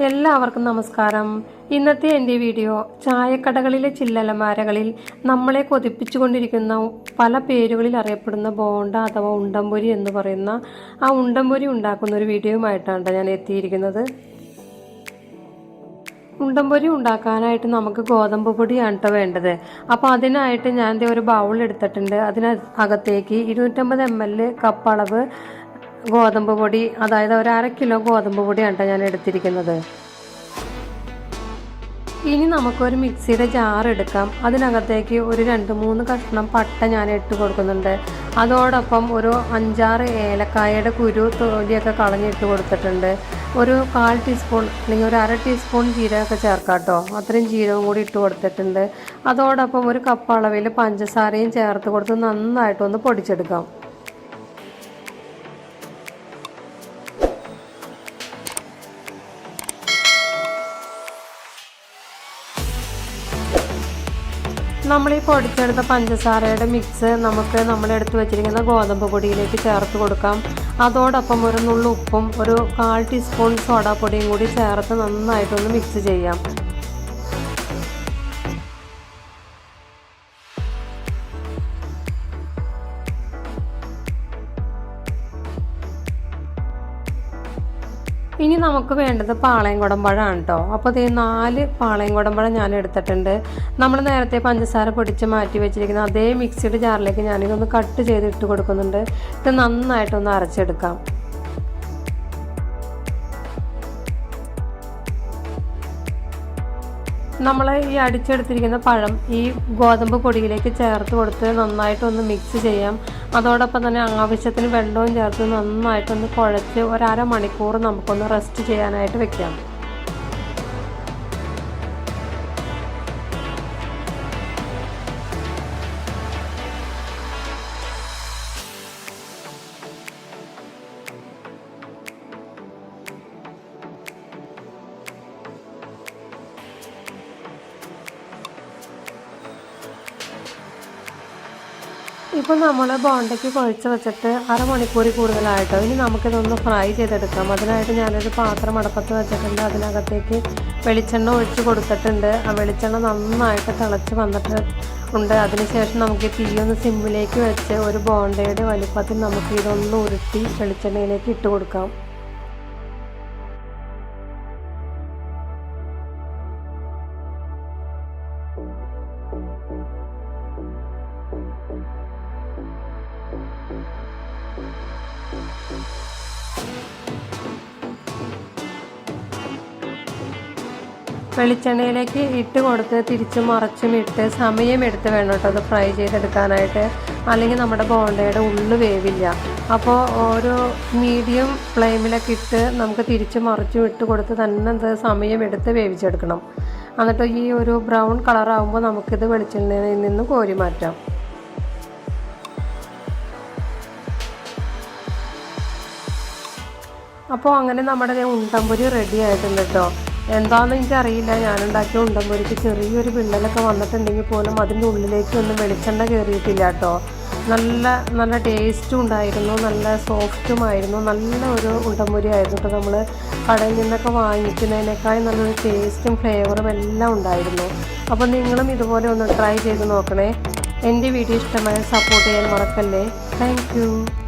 എല്ലാവർക്കും നമസ്കാരം. ഇന്നത്തെ എന്റെ വീഡിയോ ചായക്കടകളിലെ ചില്ലലമാരകളിൽ നമ്മളെ കൊതിപ്പിച്ചു കൊണ്ടിരിക്കുന്ന പല പേരുകളിൽ അറിയപ്പെടുന്ന ബോണ്ട അഥവാ ഉണ്ടംപൊരി എന്ന് പറയുന്ന ആ ഉണ്ടംപൊരി ഉണ്ടാക്കുന്ന ഒരു വീഡിയോയുമായിട്ടാണ് ഞാൻ എത്തിയിരിക്കുന്നത്. ഉണ്ടംപൊരി ഉണ്ടാക്കാനായിട്ട് നമുക്ക് ഗോതമ്പ് പൊടിയാണ് കേട്ടോ വേണ്ടത്. അപ്പോൾ അതിനായിട്ട് ഞാൻ ഒരു ബൗൾ എടുത്തിട്ടുണ്ട്. അതിനകത്തേക്ക് ഇരുന്നൂറ്റമ്പത് എം എൽ കപ്പ് അളവ് ഗോതമ്പ് പൊടി അതായത് ഒരു അര കിലോ ഗോതമ്പ് പൊടിയാണ് ഞാൻ എടുത്തിരിക്കുന്നത്. ഇനി നമുക്കൊരു മിക്സിയുടെ ജാർ എടുക്കാം. അതിനകത്തേക്ക് ഒരു രണ്ട് മൂന്ന് കഷ്ണം പട്ട ഞാൻ ഇട്ട് കൊടുക്കുന്നുണ്ട്. അതോടൊപ്പം ഒരു അഞ്ചാറ് ഏലക്കായയുടെ കുരു തൊലിയൊക്കെ കളഞ്ഞിട്ട് കൊടുത്തിട്ടുണ്ട്. ഒരു കാൽ ടീസ്പൂൺ അല്ലെങ്കിൽ ഒരു അര ടീസ്പൂൺ ജീരകമൊക്കെ ചേർക്കാം കേട്ടോ. അത്രയും ജീരകം കൂടി ഇട്ട് കൊടുത്തിട്ടുണ്ട്. അതോടൊപ്പം ഒരു കപ്പ് അളവിൽ പഞ്ചസാരയും ചേർത്ത് കൊടുത്ത് നന്നായിട്ടൊന്ന് പൊടിച്ചെടുക്കാം. നമ്മൾ ഈ പൊടിച്ചെടുത്ത പഞ്ചസാരയുടെ മിക്സ് നമുക്ക് നമ്മൾ എടുത്തു വെച്ചിരിക്കുന്ന ഗോതമ്പ് പൊടിയിലേക്ക് ചേർത്ത് കൊടുക്കാം. അതോടൊപ്പം ഒരു നുള്ളു ഉപ്പും ഒരു കാൽ ടീസ്പൂൺ സോഡാപ്പൊടിയും കൂടി ചേർത്ത് നന്നായിട്ടൊന്ന് മിക്സ് ചെയ്യാം. ഇനി നമുക്ക് വേണ്ടത് പാളയം കുടമ്പഴമാണ് കേട്ടോ അപ്പോൾ ഇത് നാല് പാളയം കുടമ്പഴം ഞാൻ എടുത്തിട്ടുണ്ട്. നമ്മൾ നേരത്തെ പഞ്ചസാര പൊടിച്ച് മാറ്റി വെച്ചിരിക്കുന്ന അതേ മിക്സിയുടെ ജാറിലേക്ക് ഞാനിതൊന്ന് കട്ട് ചെയ്ത് ഇട്ട് കൊടുക്കുന്നുണ്ട്. ഇത് നന്നായിട്ടൊന്ന് അരച്ചെടുക്കാം. നമ്മൾ ഈ അടിച്ചെടുത്തിരിക്കുന്ന പഴം ഈ ഗോതമ്പ് പൊടിയിലേക്ക് ചേർത്ത് കൊടുത്ത് നന്നായിട്ടൊന്ന് മിക്സ് ചെയ്യാം. അതോടൊപ്പം തന്നെ ആവശ്യത്തിന് വെള്ളവും ചേർത്ത് നന്നായിട്ടൊന്ന് കുഴച്ച് ഒരു അരമണിക്കൂർ നമുക്കൊന്ന് റെസ്റ്റ് ചെയ്യാനായിട്ട് വെക്കാം. ഇപ്പോൾ നമ്മൾ ബോണ്ടയ്ക്ക് കുഴച്ച് വെച്ചിട്ട് അരമണിക്കൂറിൽ കൂടുതലായിട്ടോ. ഇനി നമുക്കിതൊന്ന് ഫ്രൈ ചെയ്തെടുക്കാം. അതിനായിട്ട് ഞാനൊരു പാത്രം അടപ്പത്ത് വെച്ചിട്ടുണ്ട്. അതിനകത്തേക്ക് വെളിച്ചെണ്ണ ഒഴിച്ച് കൊടുത്തിട്ടുണ്ട്. ആ വെളിച്ചെണ്ണ നന്നായിട്ട് തിളച്ച് വന്നിട്ട് ഉണ്ട്. അതിനുശേഷം നമുക്ക് തീയൊന്ന് സിമ്മിലേക്ക് വെച്ച് ഒരു ബോണ്ടയുടെ വലിപ്പത്തിൽ നമുക്ക് ഇതൊന്ന് ഉരുട്ടി വെളിച്ചെണ്ണയിലേക്ക് ഇട്ട് കൊടുക്കാം. വെളിച്ചെണ്ണയിലേക്ക് ഇട്ട് കൊടുത്ത് തിരിച്ചും മറച്ചും ഇട്ട് സമയമെടുത്ത് വേണം കേട്ടോ അത് ഫ്രൈ ചെയ്തെടുക്കാനായിട്ട്. അല്ലെങ്കിൽ നമ്മുടെ ബോണ്ടയുടെ ഉള്ളു വേവില്ല. അപ്പോൾ ഓരോ മീഡിയം ഫ്ലെയിമിലൊക്കെ ഇട്ട് നമുക്ക് തിരിച്ചും മറിച്ചും ഇട്ട് കൊടുത്ത് തന്നെ അത് സമയമെടുത്ത് വേവിച്ചെടുക്കണം. എന്നിട്ട് ഈ ഒരു ബ്രൗൺ കളറാകുമ്പോൾ നമുക്കിത് വെളിച്ചെണ്ണയിൽ നിന്ന് കോരി മാറ്റാം. അപ്പോൾ അങ്ങനെ നമ്മുടെ ഉണ്ടമ്പൊരി റെഡി ആയിട്ടുണ്ട് കേട്ടോ. എന്താണെന്ന് എനിക്കറിയില്ല. ഞാനുണ്ടാക്കിയ ഉണ്ടമ്പൊരിക്ക് ചെറിയൊരു വിള്ളലൊക്കെ വന്നിട്ടുണ്ടെങ്കിൽ പോലും അതിന്റെ ഉള്ളിലേക്ക് ഒന്നും വെളിച്ചെണ്ണ കയറിയിട്ടില്ല കേട്ടോ. നല്ല നല്ല ടേസ്റ്റും ഉണ്ടായിരുന്നു. നല്ല സോഫ്റ്റുമായിരുന്നു നല്ല ഒരു ഉണ്ടമ്പൊരി ആയിരുന്നു കേട്ടോ നമ്മൾ കടയിൽ നിന്നൊക്കെ വാങ്ങിക്കുന്നതിനേക്കാൾ നല്ലൊരു ടേസ്റ്റും ഫ്ലേവറും എല്ലാം ഉണ്ടായിരുന്നു. അപ്പോൾ നിങ്ങളും ഇതുപോലെ ഒന്ന് ട്രൈ ചെയ്ത് നോക്കണേ. എന്റെ വീഡിയോ ഇഷ്ടമായ സപ്പോർട്ട് ചെയ്യാൻ മറക്കല്ലേ. താങ്ക്